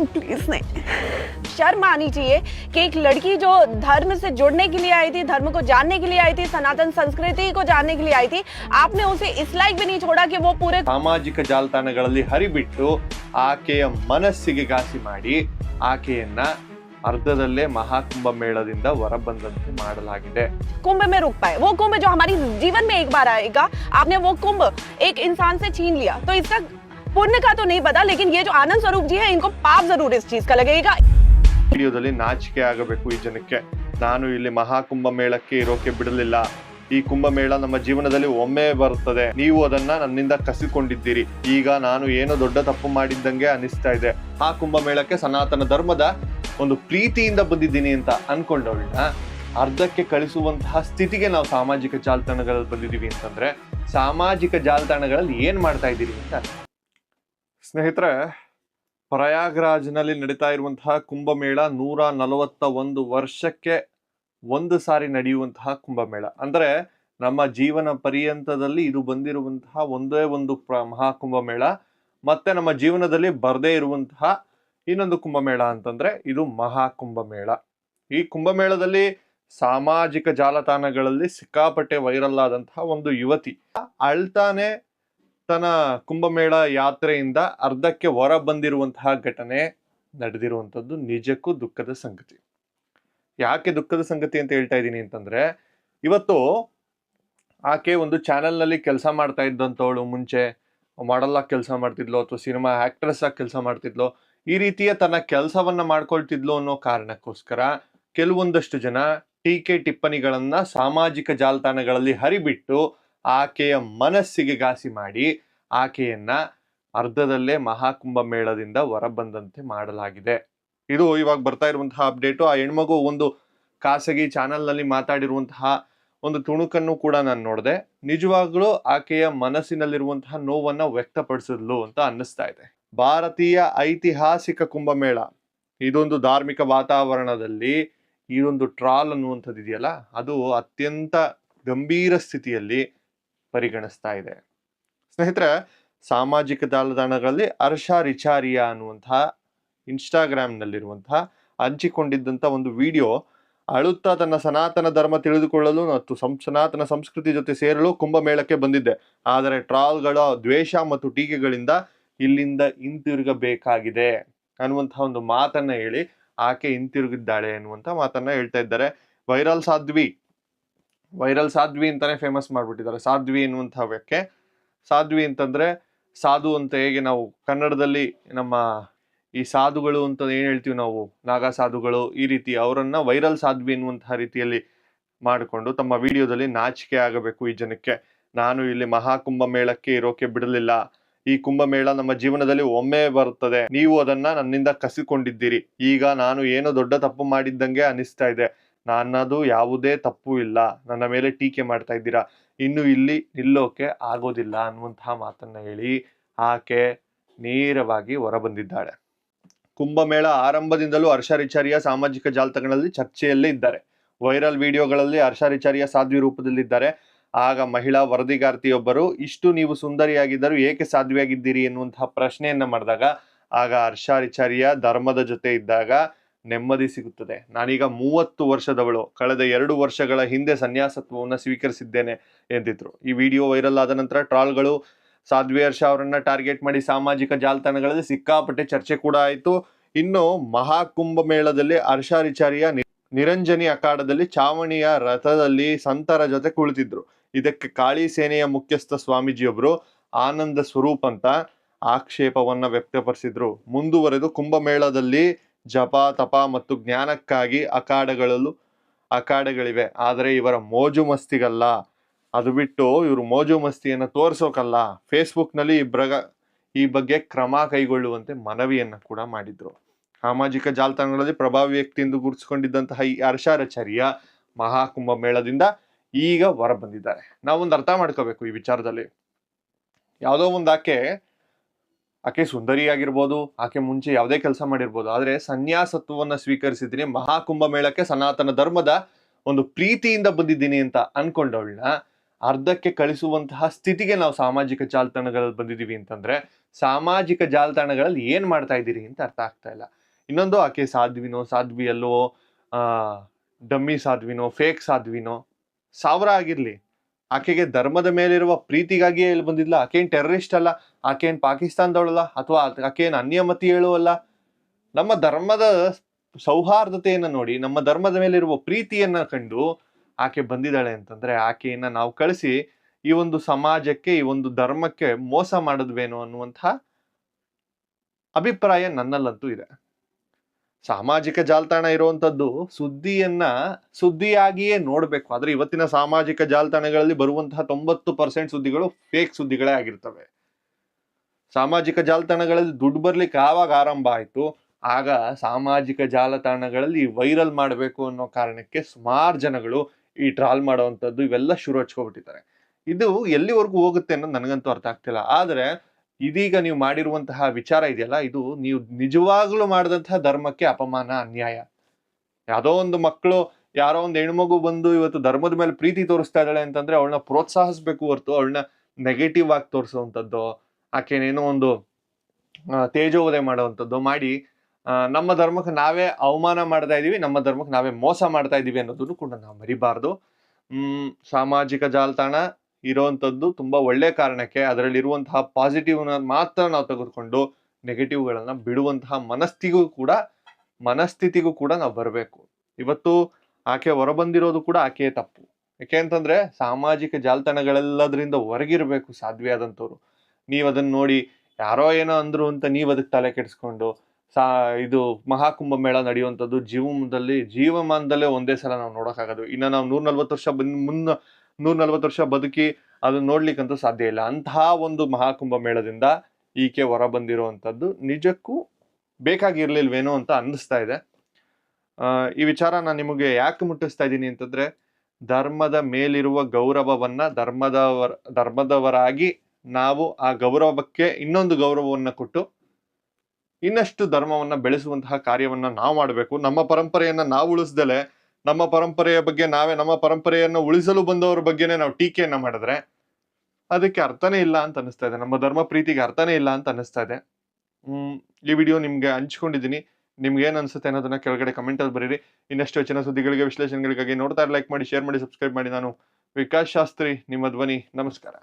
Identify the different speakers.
Speaker 1: Please नहीं शर्म आनी चाहिए कि एक लड़की जो धर्म से जुड़ने के लिए आई थी धर्म को जानने के लिए आई थी सनातन संस्कृति को जानने के लिए आई थी आपने उसे इस लायक भी नहीं छोड़ा कि वो पूरे
Speaker 2: ಸಾಮಾಜಿಕ ಜಾಲತಾಣಗಳಲ್ಲಿ ಹರಿಬಿಟ್ಟು ಆಕೆಯ ಮನಸ್ಸಿಗೆ ಘಾಸಿ ಮಾಡಿ ಆಕೆಯನ್ನ ಅರ್ಧದಲ್ಲೇ ಮಹಾಕುಂಭ ಮೇಳದಿಂದ ಹೊರಬಂದಂತೆ ಮಾಡಲಾಗಿದೆ
Speaker 1: कुंभ में रुक पाए वो कुंभ जो हमारी जीवन में एक बार आएगा आपने वो कुंभ एक इंसान से छीन लिया तो इसका पुण्य का तो नहीं पता लेकिन ये जो आनंद स्वरूप जी है इनको पाप जरूर इस चीज का लगेगा
Speaker 2: ವಿಡಿಯೋದಲ್ಲಿ ನಾಚಿಕೆ ಆಗಬೇಕು ಈ ಜನಕ್ಕೆ ನಾನು ಇಲ್ಲಿ ಮಹಾಕುಂಭ ಮೇಳಕ್ಕೆ ಇರೋಕೆ ಬಿಡಲಿಲ್ಲ ಈ ಕುಂಭಮೇಳ ನಮ್ಮ ಜೀವನದಲ್ಲಿ ಒಮ್ಮೆ ಬರುತ್ತದೆ ನೀವು ಅದನ್ನ ನನ್ನಿಂದ ಕಸಿಕೊಂಡಿದ್ದೀರಿ ಈಗ ನಾನು ಏನೋ ದೊಡ್ಡ ತಪ್ಪು ಮಾಡಿದ್ದಂಗೆ ಅನಿಸ್ತಾ ಇದೆ ಆ ಕುಂಭಮೇಳಕ್ಕೆ ಸನಾತನ ಧರ್ಮದ ಒಂದು ಪ್ರೀತಿಯಿಂದ ಬಂದಿದ್ದೀನಿ ಅಂತ ಅನ್ಕೊಂಡವಳನ್ನ ಅರ್ಧಕ್ಕೆ ಕಳಿಸುವಂತಹ ಸ್ಥಿತಿಗೆ ನಾವು ಸಾಮಾಜಿಕ ಜಾಲತಾಣಗಳಲ್ಲಿ ಬಂದಿದ್ದೀವಿ ಅಂತಂದ್ರೆ ಸಾಮಾಜಿಕ ಜಾಲತಾಣಗಳಲ್ಲಿ ಏನ್ ಮಾಡ್ತಾ ಇದ್ದೀರಿ ಅಂತ ಸ್ನೇಹಿತರೆ, ಪ್ರಯಾಗ್ರಾಜ್ನಲ್ಲಿ ನಡೀತಾ ಇರುವಂತಹ ಕುಂಭಮೇಳ ನೂರ ನಲವತ್ತ ಒಂದು ವರ್ಷಕ್ಕೆ ಒಂದು ಸಾರಿ ನಡೆಯುವಂತಹ ಕುಂಭಮೇಳ. ಅಂದ್ರೆ ನಮ್ಮ ಜೀವನ ಪರ್ಯಂತದಲ್ಲಿ ಇದು ಬಂದಿರುವಂತಹ ಒಂದೇ ಒಂದು ಪ್ರ ಮಹಾಕುಂಭಮೇಳ ಮತ್ತೆ ನಮ್ಮ ಜೀವನದಲ್ಲಿ ಬರದೇ ಇರುವಂತಹ ಇನ್ನೊಂದು ಕುಂಭಮೇಳ ಅಂತಂದ್ರೆ ಇದು ಮಹಾಕುಂಭಮೇಳ ಈ ಕುಂಭಮೇಳದಲ್ಲಿ ಸಾಮಾಜಿಕ ಜಾಲತಾಣಗಳಲ್ಲಿ ಸಿಕ್ಕಾಪಟ್ಟೆ ವೈರಲ್ ಆದಂತಹ ಒಂದು ಯುವತಿ. ಅಳ್ತಾನೆ ತನ್ನ ಕುಂಭಮೇಳ ಯಾತ್ರೆಯಿಂದ ಅರ್ಧಕ್ಕೆ ಹೊರ ಬಂದಿರುವಂತಹ ಘಟನೆ ನಡೆದಿರುವಂಥದ್ದು ನಿಜಕ್ಕೂ ದುಃಖದ ಸಂಗತಿ. ಯಾಕೆ ದುಃಖದ ಸಂಗತಿ ಅಂತ ಹೇಳ್ತಾ ಇದ್ದೀನಿ ಅಂತಂದ್ರೆ, ಇವತ್ತು ಆಕೆ ಒಂದು ಚಾನೆಲ್ನಲ್ಲಿ ಕೆಲಸ ಮಾಡ್ತಾ ಇದ್ದಂಥವಳು, ಮುಂಚೆ ಮಾಡಲ್ ಕೆಲಸ ಮಾಡ್ತಿದ್ಲು ಅಥವಾ ಸಿನಿಮಾ ಆಕ್ಟ್ರೆಸ್ ಆಗಿ ಕೆಲಸ ಮಾಡ್ತಿದ್ಲು, ಈ ರೀತಿಯ ತನ್ನ ಕೆಲಸವನ್ನ ಮಾಡ್ಕೊಳ್ತಿದ್ಲು ಅನ್ನೋ ಕಾರಣಕ್ಕೋಸ್ಕರ ಕೆಲವೊಂದಷ್ಟು ಜನ ಟೀಕೆ ಟಿಪ್ಪಣಿಗಳನ್ನ ಸಾಮಾಜಿಕ ಜಾಲತಾಣಗಳಲ್ಲಿ ಹರಿಬಿಟ್ಟು ಆಕೆಯ ಮನಸ್ಸಿಗೆ ಘಾಸಿ ಮಾಡಿ ಆಕೆಯನ್ನ ಅರ್ಧದಲ್ಲೇ ಮಹಾಕುಂಭ ಮೇಳದಿಂದ ಹೊರಬಂದಂತೆ ಮಾಡಲಾಗಿದೆ. ಇದು ಇವಾಗ ಬರ್ತಾ ಇರುವಂತಹ ಅಪ್ಡೇಟು ಆ ಹೆಣ್ಮಗು ಒಂದು ಖಾಸಗಿ ಚಾನೆಲ್ನಲ್ಲಿ ಮಾತಾಡಿರುವಂತಹ ಒಂದು ತುಣುಕನ್ನು ಕೂಡ ನಾನು ನೋಡಿದೆ. ನಿಜವಾಗ್ಲೂ ಆಕೆಯ ಮನಸ್ಸಿನಲ್ಲಿರುವಂತಹ ನೋವನ್ನ ವ್ಯಕ್ತಪಡಿಸಿದ್ಲು ಅಂತ ಅನ್ನಿಸ್ತಾ ಇದೆ. ಭಾರತೀಯ ಐತಿಹಾಸಿಕ ಕುಂಭಮೇಳ ಇದೊಂದು ಧಾರ್ಮಿಕ ವಾತಾವರಣದಲ್ಲಿ ಒಂದು ಟ್ರಾಲ್ ಅನ್ನುವಂಥದ್ದು ಇದೆಯಲ್ಲ? ಅದು ಅತ್ಯಂತ ಗಂಭೀರ ಸ್ಥಿತಿಯಲ್ಲಿ ಪರಿಗಣಿಸ್ತಾ ಇದೆ. ಸ್ನೇಹಿತರೆ, ಸಾಮಾಜಿಕ ಜಾಲತಾಣಗಳಲ್ಲಿ ಹರ್ಷ ರಿಚಾರಿಯಾ ಅನ್ನುವಂತಹ ಇನ್ಸ್ಟಾಗ್ರಾಮ್ನಲ್ಲಿರುವಂತಹ ಹಂಚಿಕೊಂಡಿದ್ದಂಥ ಒಂದು ವಿಡಿಯೋ ಅಳುತ್ತಾ ತನ್ನ ಸನಾತನ ಧರ್ಮ ತಿಳಿದುಕೊಳ್ಳಲು ಮತ್ತು ಸಂ, ಸನಾತನ ಸಂಸ್ಕೃತಿ ಜೊತೆ ಸೇರಲು ಕುಂಭಮೇಳಕ್ಕೆ ಬಂದಿದ್ದೆ. ಆದರೆ ಟ್ರಾಲ್ಗಳ ದ್ವೇಷ ಮತ್ತು ಟೀಕೆಗಳಿಂದ ಇಲ್ಲಿಂದ ಹಿಂತಿರುಗಬೇಕಾಗಿದೆ ಅನ್ನುವಂತಹ ಒಂದು ಮಾತನ್ನ ಹೇಳಿ ಆಕೆ ಹಿಂತಿರುಗಿದ್ದಾಳೆ ಅನ್ನುವಂಥ ಮಾತನ್ನ ಹೇಳ್ತಾ ಇದ್ದಾರೆ. ವೈರಲ್ ಸಾಧ್ವಿ ವೈರಲ್ ಸಾಧ್ವಿ ಅಂತಾನೆ ಫೇಮಸ್ ಮಾಡ್ಬಿಟ್ಟಿದ್ದಾರೆ. ಸಾಧ್ವಿ ಎನ್ನುವಂತಹ ವ್ಯಕ್ತಿ ಸಾಧ್ವಿ ಅಂತಂದ್ರೆ ಸಾಧು ಅಂತ ಹೇಗೆ ನಾವು ಕನ್ನಡದಲ್ಲಿ ನಮ್ಮ ಈ ಸಾಧುಗಳು ಅಂತ ಏನು ಹೇಳ್ತೀವಿ ನಾವು? ನಾಗಾ ಸಾಧುಗಳು ಈ ರೀತಿ ಅವರನ್ನು ವೈರಲ್ ಸಾಧ್ವಿ ಎನ್ನುವಂತಹ ರೀತಿಯಲ್ಲಿ ಮಾಡಿಕೊಂಡು ತಮ್ಮ ವಿಡಿಯೋದಲ್ಲಿ ನಾಚಿಕೆ ಆಗಬೇಕು ಈ ಜನಕ್ಕೆ. ನಾನು ಇಲ್ಲಿ ಮಹಾಕುಂಭ ಮೇಳಕ್ಕೆ ಇರೋಕೆ ಬಿಡಲಿಲ್ಲ. ಈ ಕುಂಭಮೇಳ ನಮ್ಮ ಜೀವನದಲ್ಲಿ ಒಮ್ಮೆ ಬರುತ್ತದೆ. ನೀವು ಅದನ್ನ ನನ್ನಿಂದ ಕಸಿಕೊಂಡಿದ್ದೀರಿ. ಈಗ ನಾನು ಏನೋ ದೊಡ್ಡ ತಪ್ಪು ಮಾಡಿದ್ದಂಗೆ ಅನಿಸ್ತಾ ಇದೆ. ನನ್ನದು ಯಾವುದೇ ತಪ್ಪು ಇಲ್ಲ. ನನ್ನ ಮೇಲೆ ಟೀಕೆ ಮಾಡ್ತಾ ಇದ್ದೀರಾ? ಇನ್ನು ಇಲ್ಲಿ ನಿಲ್ಲೋಕೆ ಆಗೋದಿಲ್ಲ ಅನ್ನುವಂತಹ ಮಾತನ್ನ ಹೇಳಿ ಆಕೆ ನೇರವಾಗಿ ಹೊರಬಂದಿದ್ದಾಳೆ. ಕುಂಭಮೇಳ ಆರಂಭದಿಂದಲೂ ಹರ್ಷರಿಚಾರಿಯ ಸಾಮಾಜಿಕ ಜಾಲತಾಣಗಳಲ್ಲಿ ಚರ್ಚೆಯಲ್ಲೇ ಇದ್ದಾರೆ. ವೈರಲ್ ವಿಡಿಯೋಗಳಲ್ಲಿ ಹರ್ಷರಿಚಾರಿಯ ಸಾಧ್ವಿ ರೂಪದಲ್ಲಿದ್ದಾರೆ. ಆಗ ಮಹಿಳಾ ವರದಿಗಾರ್ತಿಯೊಬ್ಬರು, ಇಷ್ಟು ನೀವು ಸುಂದರಿಯಾಗಿದ್ದರೂ ಏಕೆ ಸಾಧ್ವಿಯಾಗಿದ್ದೀರಿ? ಎನ್ನುವಂತಹ ಪ್ರಶ್ನೆಯನ್ನು ಮಾಡಿದಾಗ, ಆಗ ಹರ್ಷಾರಿಚಾರ್ಯ ಧರ್ಮದ ಜೊತೆ ಇದ್ದಾಗ ನೆಮ್ಮದಿ ಸಿಗುತ್ತದೆ. ನಾನೀಗ ಮೂವತ್ತು ವರ್ಷದವಳು. ಕಳೆದ ಎರಡು ವರ್ಷಗಳ ಹಿಂದೆ ಸನ್ಯಾಸತ್ವವನ್ನು ಸ್ವೀಕರಿಸಿದ್ದೇನೆ ಎಂದಿದ್ರು. ಈ ವಿಡಿಯೋ ವೈರಲ್ ಆದ ನಂತರ ಟ್ರಾಲ್ಗಳು ಸಾಧ್ವಿ ಹರ್ಷ ಅವರನ್ನ ಟಾರ್ಗೆಟ್ ಮಾಡಿ ಸಾಮಾಜಿಕ ಜಾಲತಾಣಗಳಲ್ಲಿ ಸಿಕ್ಕಾಪಟ್ಟೆ ಚರ್ಚೆ ಕೂಡ ಆಯಿತು. ಇನ್ನು ಮಹಾಕುಂಭ ಮೇಳದಲ್ಲಿ ಹರ್ಷ ರಿಚಾರಿಯ ನಿರಂಜನಿ ಅಖಾಡದಲ್ಲಿ ಚಾವಣಿಯ ರಥದಲ್ಲಿ ಸಂತರ ಜೊತೆ ಕುಳಿತಿದ್ರು. ಇದಕ್ಕೆ ಕಾಳಿ ಸೇನೆಯ ಮುಖ್ಯಸ್ಥ ಸ್ವಾಮೀಜಿಯೊಬ್ರು ಆನಂದ ಸ್ವರೂಪ್ ಅಂತ ಆಕ್ಷೇಪವನ್ನು ವ್ಯಕ್ತಪಡಿಸಿದ್ರು ಮುಂದುವರೆದು ಕುಂಭಮೇಳದಲ್ಲಿ ಜಪ, ತಪ ಮತ್ತು ಜ್ಞಾನಕ್ಕಾಗಿ ಅಖಾಡಗಳಲ್ಲೂ ಅಖಾಡಗಳಿವೆ. ಆದರೆ ಇವರ ಮೋಜು ಮಸ್ತಿಗಲ್ಲ. ಅದು ಬಿಟ್ಟು ಇವರು ಮೋಜು ಮಸ್ತಿಯನ್ನು ತೋರಿಸೋಕಲ್ಲ. ಫೇಸ್ಬುಕ್ನಲ್ಲಿ ಇಬ್ಬರ ಈ ಬಗ್ಗೆ ಕ್ರಮ ಕೈಗೊಳ್ಳುವಂತೆ ಮನವಿಯನ್ನು ಕೂಡ ಮಾಡಿದರು. ಸಾಮಾಜಿಕ ಜಾಲತಾಣಗಳಲ್ಲಿ ಪ್ರಭಾವಿ ವ್ಯಕ್ತಿ ಎಂದು ಗುರುತಿಸಿಕೊಂಡಿದ್ದಂತಹ ಈ ಹರ್ಷಾರಚಾರ್ಯ ಮಹಾಕುಂಭ ಮೇಳದಿಂದ ಈಗ ಹೊರ ಬಂದಿದ್ದಾರೆ. ನಾವೊಂದು ಅರ್ಥ ಮಾಡ್ಕೋಬೇಕು ಈ ವಿಚಾರದಲ್ಲಿ. ಯಾವುದೋ ಒಂದು ಆಕೆ ಆಕೆ ಸುಂದರಿಯಾಗಿರ್ಬೋದು ಆಕೆ ಮುಂಚೆ ಯಾವುದೇ ಕೆಲಸ ಮಾಡಿರ್ಬೋದು, ಆದರೆ ಸನ್ಯಾಸತ್ವವನ್ನು ಸ್ವೀಕರಿಸಿದ್ದೀನಿ, ಮಹಾಕುಂಭ ಮೇಳಕ್ಕೆ ಸನಾತನ ಧರ್ಮದ ಒಂದು ಪ್ರೀತಿಯಿಂದ ಬಂದಿದ್ದೀನಿ ಅಂತ ಅನ್ಕೊಂಡವಳನ್ನ ಅರ್ಧಕ್ಕೆ ಕಳಿಸುವಂತಹ ಸ್ಥಿತಿಗೆ ನಾವು ಸಾಮಾಜಿಕ ಜಾಲತಾಣಗಳಲ್ಲಿ ಬಂದಿದ್ದೀವಿ ಅಂತಂದ್ರೆ, ಸಾಮಾಜಿಕ ಜಾಲತಾಣಗಳಲ್ಲಿ ಏನು ಮಾಡ್ತಾ ಇದ್ದೀರಿ ಅಂತ ಅರ್ಥ ಆಗ್ತಾ ಇಲ್ಲ. ಇನ್ನೊಂದು, ಆಕೆ ಸಾಧ್ವಿನೋ, ಸಾಧ್ವಿಯಲ್ಲೋ ಡಮ್ಮಿ ಸಾಧ್ವಿನೋ, ಫೇಕ್ ಸಾಧ್ವಿನೋ, ಸಾವಿರ ಆಗಿರ್ಲಿ ಆಕೆಗೆ ಧರ್ಮದ ಮೇಲಿರುವ ಪ್ರೀತಿಗಾಗಿಯೇ ಇಲ್ಲಿ ಬಂದಿದ್ಲ. ಆಕೇನು ಟೆರರಿಸ್ಟ್ ಅಲ್ಲ, ಆಕೇನ್ ಪಾಕಿಸ್ತಾನದವಳಲ್ಲ, ಅಥವಾ ಆಕೇನ್ ಅನ್ಯಮತಿ ಅಲ್ಲ. ನಮ್ಮ ಧರ್ಮದ ಸೌಹಾರ್ದತೆಯನ್ನು ನೋಡಿ, ನಮ್ಮ ಧರ್ಮದ ಮೇಲಿರುವ ಪ್ರೀತಿಯನ್ನು ಕಂಡು ಆಕೆ ಬಂದಿದ್ದಾಳೆ ಅಂತಂದ್ರೆ ಆಕೆಯನ್ನು ನಾವು ಕಳಿಸಿ ಈ ಒಂದು ಸಮಾಜಕ್ಕೆ, ಈ ಒಂದು ಧರ್ಮಕ್ಕೆ ಮೋಸ ಮಾಡಿದ್ವೇನೋ ಅನ್ನುವಂತಹ ಅಭಿಪ್ರಾಯ ನನ್ನಲ್ಲಂತೂ ಇದೆ. ಸಾಮಾಜಿಕ ಜಾಲತಾಣ ಇರುವಂತದ್ದು ಸುದ್ದಿಯನ್ನ ಸುದ್ದಿಯಾಗಿಯೇ ನೋಡಬೇಕು. ಆದರೆ ಇವತ್ತಿನ ಸಾಮಾಜಿಕ ಜಾಲತಾಣಗಳಲ್ಲಿ ಬರುವಂತಹ ತೊಂಬತ್ತು ಪರ್ಸೆಂಟ್ ಸುದ್ದಿಗಳು ಫೇಕ್ ಸುದ್ದಿಗಳೇ ಆಗಿರ್ತವೆ. ಸಾಮಾಜಿಕ ಜಾಲತಾಣಗಳಲ್ಲಿ ದುಡ್ಡು ಬರ್ಲಿಕ್ಕೆ ಆವಾಗ ಆರಂಭ ಆಯ್ತು. ಆಗ ಸಾಮಾಜಿಕ ಜಾಲತಾಣಗಳಲ್ಲಿ ವೈರಲ್ ಮಾಡಬೇಕು ಅನ್ನೋ ಕಾರಣಕ್ಕೆ ಸುಮಾರು ಜನಗಳು ಈ ಟ್ರಾಲ್ ಮಾಡುವಂಥದ್ದು ಇವೆಲ್ಲ ಶುರು ಹಚ್ಕೊಬಿಟ್ಟಿದ್ದಾರೆ. ಇದು ಎಲ್ಲಿವರೆಗೂ ಹೋಗುತ್ತೆ ಅನ್ನೋದು ನನಗಂತೂ ಅರ್ಥ ಆಗ್ತಿಲ್ಲ. ಆದರೆ ಇದೀಗ ನೀವು ಮಾಡಿರುವಂತಹ ವಿಚಾರ ಇದೆಯಲ್ಲ, ಇದು ನೀವು ನಿಜವಾಗ್ಲೂ ಮಾಡಿದಂತಹ ಧರ್ಮಕ್ಕೆ ಅಪಮಾನ, ಅನ್ಯಾಯ. ಯಾವುದೋ ಒಂದು ಮಕ್ಕಳು, ಯಾರೋ ಒಂದು ಹೆಣ್ಮಗು ಬಂದು ಇವತ್ತು ಧರ್ಮದ ಮೇಲೆ ಪ್ರೀತಿ ತೋರಿಸ್ತಾ ಇದ್ದಾಳೆ ಅಂತಂದ್ರೆ ಅವಳನ್ನ ಪ್ರೋತ್ಸಾಹಿಸ್ಬೇಕು ಹೊರತು, ಅವಳನ್ನ ನೆಗೆಟಿವ್ ಆಗಿ ತೋರಿಸುವಂಥದ್ದು ಆಕೆನೇನೋ ಒಂದು ತೇಜೋವದೆ ಮಾಡುವಂಥದ್ದು ಮಾಡಿ ನಮ್ಮ ಧರ್ಮಕ್ಕೆ ನಾವೇ ಅವಮಾನ ಮಾಡ್ತಾ ಇದ್ದೀವಿ ನಮ್ಮ ಧರ್ಮಕ್ಕೆ ನಾವೇ ಮೋಸ ಮಾಡ್ತಾ ಇದ್ದೀವಿ ಅನ್ನೋದನ್ನು ಕೂಡ ನಾವು ಮರಿಬಾರ್ದು. ಸಾಮಾಜಿಕ ಜಾಲತಾಣ ಇರುವಂಥದ್ದು ತುಂಬ ಒಳ್ಳೆ ಕಾರಣಕ್ಕೆ ಅದರಲ್ಲಿರುವಂತಹ ಪಾಸಿಟಿವ್ನ ಮಾತ್ರ ನಾವು ತೆಗೆದುಕೊಂಡು ನೆಗೆಟಿವ್ಗಳನ್ನ ಬಿಡುವಂತಹ ಮನಸ್ಥಿಗೂ ಕೂಡ, ಮನಸ್ಥಿತಿಗೂ ಕೂಡ ನಾವು ಬರಬೇಕು. ಇವತ್ತು ಆಕೆ ಹೊರಬಂದಿರೋದು ಕೂಡ ಆಕೆಯೇ ತಪ್ಪು. ಯಾಕೆ ಅಂತಂದ್ರೆ ಸಾಮಾಜಿಕ ಜಾಲತಾಣಗಳೆಲ್ಲದರಿಂದ ಹೊರಗಿರಬೇಕು ಸಾಧ್ಯ ಆದಂಥವ್ರು. ನೀವು ಅದನ್ನ ನೋಡಿ ಯಾರೋ ಏನೋ ಅಂದ್ರು ಅಂತ ನೀವು ಅದಕ್ಕೆ ತಲೆ ಕೆಡಿಸ್ಕೊಂಡು ಸಾ, ಇದು ಮಹಾಕುಂಭ ಮೇಳ ನಡೆಯುವಂಥದ್ದು ಜೀವನದಲ್ಲಿ ಜೀವಮಾನದಲ್ಲೇ ಒಂದೇ ಸಲ ನಾವು ನೋಡೋಕ್ಕಾಗೋದು. ಇನ್ನು ನಾವು ನೂರ ನಲ್ವತ್ತು ವರ್ಷ ಬಂದು ಮುನ್ನ ನೂರ ನಲ್ವತ್ತು ವರ್ಷ ಬದುಕಿ ಅದನ್ನ ನೋಡ್ಲಿಕ್ಕಂತೂ ಸಾಧ್ಯ ಇಲ್ಲ. ಅಂತಹ ಒಂದು ಮಹಾಕುಂಭ ಮೇಳದಿಂದ ಈಕೆ ಹೊರ ಬಂದಿರುವಂಥದ್ದು ನಿಜಕ್ಕೂ ಬೇಕಾಗಿರ್ಲಿಲ್ವೇನೋ ಅಂತ ಅನ್ನಿಸ್ತಾ ಇದೆ. ಈ ವಿಚಾರ ನಾನು ನಿಮಗೆ ಯಾಕೆ ಮುಟ್ಟಿಸ್ತಾ ಇದ್ದೀನಿ ಅಂತಂದ್ರೆ, ಧರ್ಮದ ಮೇಲಿರುವ ಗೌರವವನ್ನ ಧರ್ಮದವರ, ಧರ್ಮದವರಾಗಿ ನಾವು ಆ ಗೌರವಕ್ಕೆ ಇನ್ನೊಂದು ಗೌರವವನ್ನ ಕೊಟ್ಟು ಇನ್ನಷ್ಟು ಧರ್ಮವನ್ನ ಬೆಳೆಸುವಂತಹ ಕಾರ್ಯವನ್ನ ನಾವು ಮಾಡಬೇಕು. ನಮ್ಮ ಪರಂಪರೆಯನ್ನ ನಾವು ಉಳಿಸ್ದಲೆ ನಮ್ಮ ಪರಂಪರೆಯ ಬಗ್ಗೆ ನಾವೇ ನಮ್ಮ ಪರಂಪರೆಯನ್ನು ಉಳಿಸಲು ಬಂದವರ ಬಗ್ಗೆನೇ ನಾವು ಟೀಕೆಯನ್ನ ಮಾಡಿದ್ರೆ ಅದಕ್ಕೆ ಅರ್ಥನೇ ಇಲ್ಲ ಅಂತ ಅನಿಸ್ತಾ ಇದೆ. ನಮ್ಮ ಧರ್ಮ ಪ್ರೀತಿಗೆ ಅರ್ಥನೇ ಇಲ್ಲ ಅಂತ ಅನಿಸ್ತಾ ಇದೆ. ಈ ವಿಡಿಯೋ ನಿಮ್ಗೆ ಹಂಚ್ಕೊಂಡಿದ್ದೀನಿ. ನಿಮ್ಗೆ ಏನ್ ಅನ್ಸುತ್ತೆ ಅನ್ನೋದನ್ನ ಕೆಳಗಡೆ ಕಮೆಂಟ್ ಅಲ್ಲಿ ಬರೀರಿ. ಇನ್ನಷ್ಟು ಹೆಚ್ಚಿನ ಸುದ್ದಿಗಳಿಗೆ, ವಿಶ್ಲೇಷಣೆಗಳಿಗಾಗಿ ನೋಡ್ತಾ ಲೈಕ್ ಮಾಡಿ ಶೇರ್ ಮಾಡಿ ಸಬ್ಸ್ಕ್ರೈಬ್ ಮಾಡಿ. ನಾನು ವಿಕಾಸ್ ಶಾಸ್ತ್ರಿ, ನಿಮ್ಮ ಧ್ವನಿ. ನಮಸ್ಕಾರ.